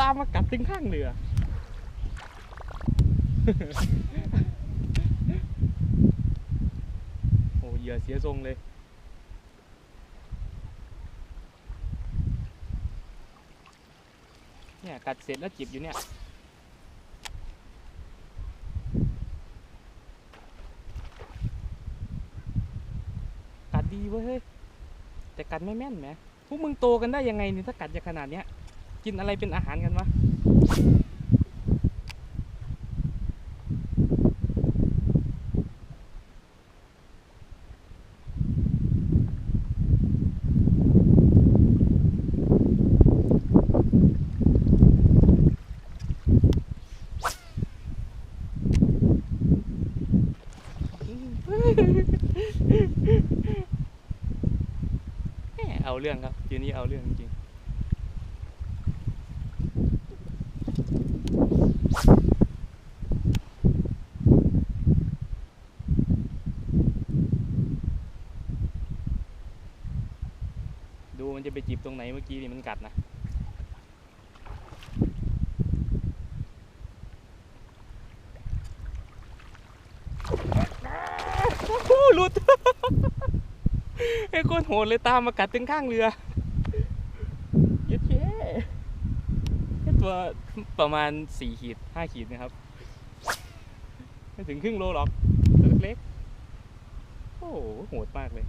ตามมากัดถึงข้างเรือ โอ้เหยื่อเสียทรงเลยเนี่ยกัดเสร็จแล้วจิบอยู่เนี่ยกัดดีเว้ยแต่กัดไม่แม่นแหมพวกมึงโตกันได้ยังไงเนี่ยถ้ากัดจะขนาดเนี้ย กินอะไรเป็นอาหารกันวะเอาเรื่องครับทีนี้เอาเรื่องจริง ดูมันจะไปจีบตรงไหนเมื่อกี้นี่มันกัดนะโอ้โหลุดไอ้คนโหดเลยตามมากัดถึงข้างเรือเย็ดแค่แค่ตัวประมาณสี่ขีดห้าขีดนะครับไม่ถึงครึ่งโลหรอกตัวเล็กๆโอ้โหโหดมากเลย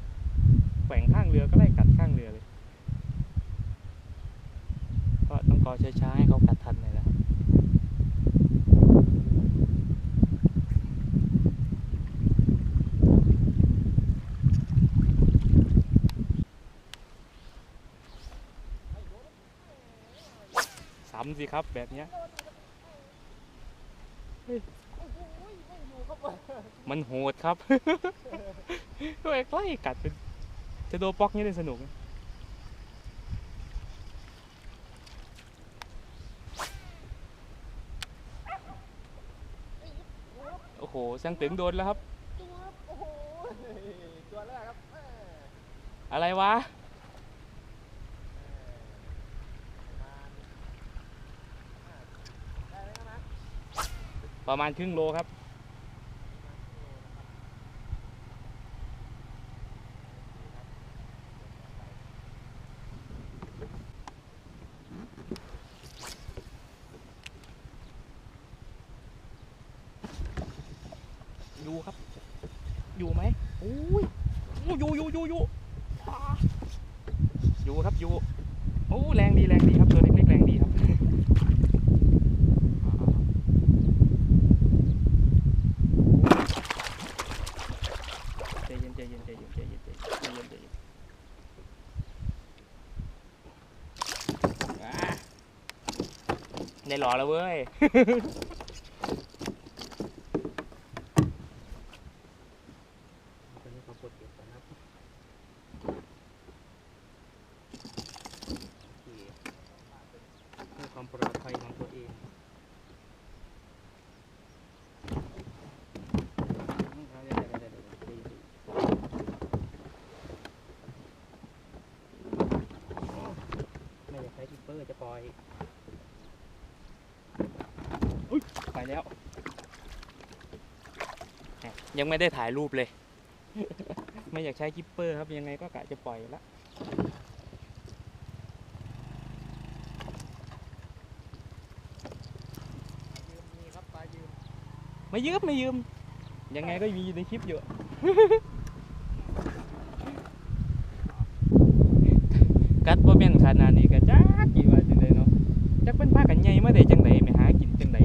แขวงข้างเรือก็ไล่กัดข้างเรือเลย ก็ต้องกอ ช้าๆให้เขากัดทันเลยนะครับซ้ำสิครับแบบเนี้ยมันโหดครับ ด้วยใกล้กัดเป็นจะโดนปอกนี่ได้สนุกนะโอ้โหช่างตึงโดนแล้วครับ โอ้โหตัวแรกครับแม่อะไรวะได้ไหมครับนะประมาณครึ่งโลครับ อยู่ครับ อยู่ไหมโอ้ยโอ้ยอยู่อยู่อยู่อยู่อยู่ครับอยู่โอ้แรงดีแรงดีครับตัวเล็กๆแรงดีครับใจเย็นใจเย็นใจเย็นใจเย็นใจเย็นใจเย็นใจเย็นได้หล่อแล้วเว้ย ตอนนี้ขอปลดเก็บก่อนนะครับโอเคเพื่อความปลอดภัยของตัวเองเดี๋ยวเดี๋ยวเดี๋ยวเดี๋ยวเดี๋ยวไม่ได้ใช้ทิปเป อร์จะปล่อยไปแล้วแหม่ยังไม่ได้ถ่ายรูปเลย ไม่อยากใช้กิปเปอร์ครับยังไงก็กะจะปล่อยละยืมมีครับปลายืมไม่ยืมไม่ยืม ยังไงก็มีในคลิปอยู่กัดบ่แม่นขนาดนี้ก็จัก กี่ว่าจังไดเนาะจักเป็นพากันใหญ่มาได้จังไดไปหากินจังได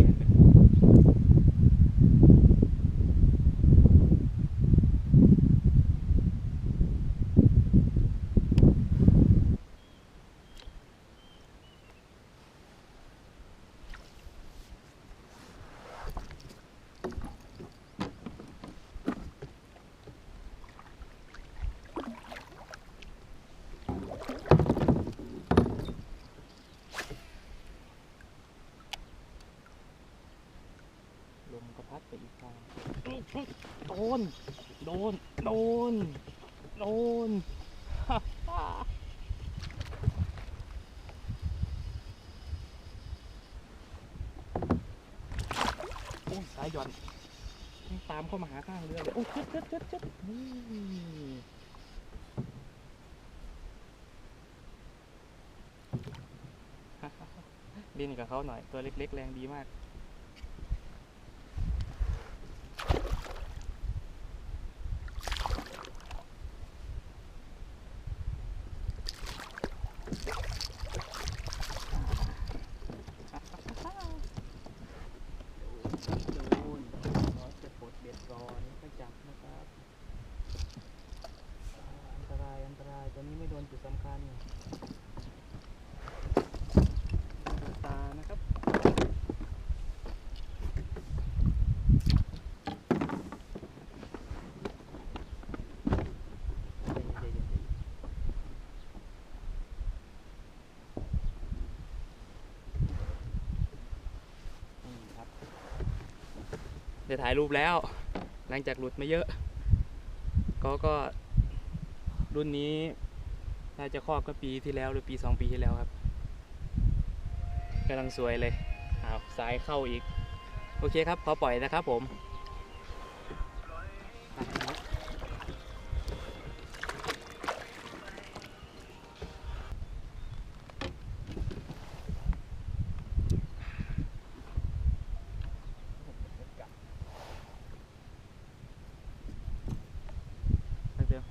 โดน โดน โดน โดนโอ้ยสายหย่อนตามเข้ามาหาข้างเรือเลย โอ้ยชึดชึดชึดชึดนี่ดินกับเขาหน่อย ตัวเล็ก ๆ แรงดีมาก ได้ถ่ายรูปแล้ว หลังจากหลุดมาเยอะ ก็ก็รุ่นนี้น่าจะครอบก็ปีที่แล้วหรือปีสองปีที่แล้วครับกำลังสวยเลยอ้าวซ้ายเข้าอีก โอเคครับ ขอปล่อยนะครับผม นักเดียว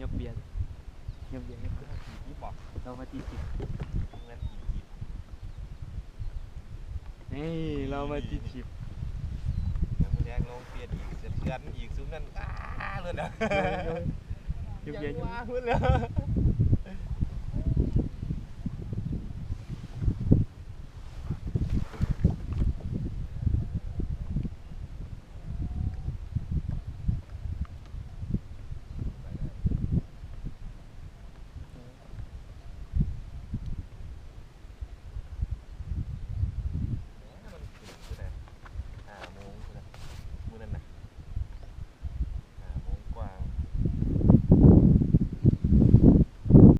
ยกเบียร์ยกเบียร์ยก เบียร์นี่บอกเรามาตีสิบเงินกี่กีบนี่เรามาตีสิบเดี๋ยวมึงแดงลงเปลี่ยนอีกเสียเชือนอีกซุ้มนั่นอ้าเลยนะยกเบียร์ยกว่าเพื่อนเลย